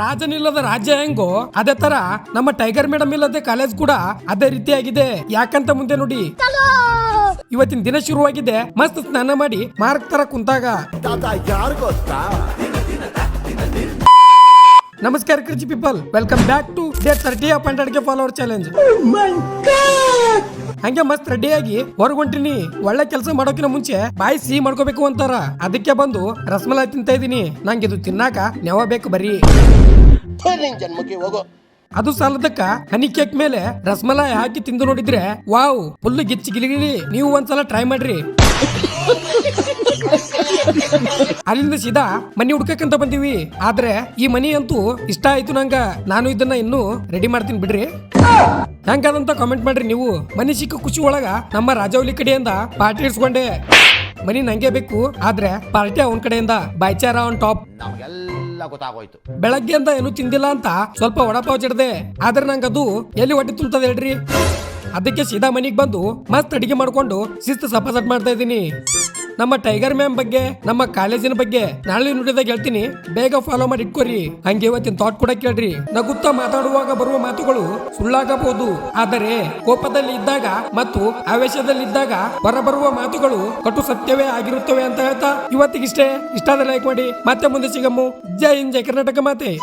ರಾಜನಿಲ್ಲದ ರಾಜ್ಯ ಹೆಂಗೋ ಅದೇ ತರ ನಮ್ಮ ಟೈಗರ್ ಮೇಡಮ್ ಇಲ್ಲದೆ ಕಾಲೇಜ್ ಕೂಡ ಅದೇ ರೀತಿಯಾಗಿದೆ. ಯಾಕಂತ ಮುಂದೆ ನೋಡಿ. ಇವತ್ತಿನ ದಿನ ಶುರುವಾಗಿದೆ. ಮಸ್ತ್ ಸ್ನಾನ ಮಾಡಿ ಮಾರ್ಕ್ ತರ ಕುಂತಾಗ. ನಮಸ್ಕಾರ ಕೃಷಿ people. Welcome back to day thirty of ಹಂಡ್ರೆಡ್ಗೆ follower challenge ಹಂಗೆ ಮಸ್ತ್ ರೆಡಿ ಆಗಿ ಹೊರಗೊಂಟಿನಿ. ಒಳ್ಳೆ ಕೆಲಸ ಮಾಡೋಕಿನ ಮುಂಚೆ ಬಾಯಿ ಸಿಹಿ ಮಾಡ್ಕೋಬೇಕು ಅಂತಾರ. ಅದಕ್ಕೆ ಬಂದು ರಸಮಲೈ ತಿಂತ ಇದೀನಿ. ನಂಗೆ ಇದು ತಿನ್ನಾಕ ನೆವ ಬೇಕು ಬರೀ. ಜನ್ಮಕ್ಕೆ ಹೋಗೋ. ಅದು ಸಾಲದಕ್ಕ ಹನಿ ಕೇಕ್ ಮೇಲೆ ರಸಮಲಾಯ್ ಹಾಕಿ ತಿಂದು ನೋಡಿದ್ರೆ ವಾವ್ ಫುಲ್ ಗಿಚ್ಚಿ ಗಿಲಿಗಿಲಿ. ನೀವು ಒಂದ್ಸಲ ಟ್ರೈ ಮಾಡ್ರಿ. ಅಲ್ಲಿಂದ ಸೀದಾ ಮನಿ ಹುಡ್ಕಂತ ಬಂದೀವಿ. ಆದ್ರೆ ಈ ಮನಿ ಅಂತೂ ಇಷ್ಟ ಆಯ್ತು ನಂಗ. ನಾನು ಇದನ್ನ ಇನ್ನು ರೆಡಿ ಮಾಡ್ತೀನಿ ಬಿಡ್ರಿ. ಹೆಂಗದಂತ ಕಾಮೆಂಟ್ ಮಾಡ್ರಿ ನೀವು. ಮನಿ ಸಿಕ್ಕ ಖುಷಿ ಒಳಗ ನಮ್ಮ ರಾಜವಲಿ ಕಡೆಯಿಂದ ಪಾರ್ಟಿ ಇಡ್ಸ್ಕೊಂಡೆ. ಮನಿ ನಂಗೆ ಬೇಕು ಆದ್ರೆ ಪಾರ್ಟಿ ಅವನ್ ಕಡೆಯಿಂದ ಬೈಚಾರ ಆನ್ ಟಾಪ್ ನಮಗೆಲ್ಲ ಬೆಳಗ್ಗೆ ಅಂತ ಏನು ತಿಂದಿಲ್ಲ ಅಂತ ಸ್ವಲ್ಪ ವಡಪಾವ್ ಚಿಡ್ದೆ ಆದ್ರೆ ನಂಗದು ಎಲ್ಲಿ ಹೊಟ್ಟೆ ತುಂಬತದೆ ಹೇಳ್ರಿ. ಅದಕ್ಕೆ ಸೀದಾ ಮನಿಗೆ ಬಂದು ಮಸ್ತ್ ಅಡಿಗೆ ಮಾಡ್ಕೊಂಡು ಶಿಸ್ತು ಸಪಾಸಟ್ ಮಾಡ್ತಾ ಇದ್ದೀನಿ. ನಮ್ಮ ಟೈಗರ್ ಮ್ಯಾಮ್ ಬಗ್ಗೆ, ನಮ್ಮ ಕಾಲೇಜಿನ ಬಗ್ಗೆ ನಾಳೆ ನುಡಿದಾಗ ಹೇಳ್ತೀನಿ. ಬೇಗ ಫಾಲೋ ಮಾಡಿ ಇಟ್ಕೋರಿ. ಹಂಗೆ ಇವತ್ತಿನ ಥಾಟ್ ಕೂಡ ಕೇಳ್ರಿ. ನಗುತ್ತ ಮಾತಾಡುವಾಗ ಬರುವ ಮಾತುಗಳು ಸುಳ್ಳಾಗಬಹುದು. ಆದರೆ ಕೋಪದಲ್ಲಿ ಇದ್ದಾಗ ಮತ್ತು ಆವೇಶದಲ್ಲಿ ಇದ್ದಾಗ ಹೊರಬರುವ ಮಾತುಗಳು ಕಟು ಸತ್ಯವೇ ಆಗಿರುತ್ತವೆ ಅಂತ ಹೇಳ್ತಾ ಇವತ್ತಿಗಿಷ್ಟೇ. ಇಷ್ಟಾದ ಲೈಕ್ ಮಾಡಿ. ಮತ್ತೆ ಮುಂದೆ ಸಿಗಮ್ಮು ಜೈ ಹಿಂದ್, ಜೈ ಕರ್ನಾಟಕ ಮಾತೆ.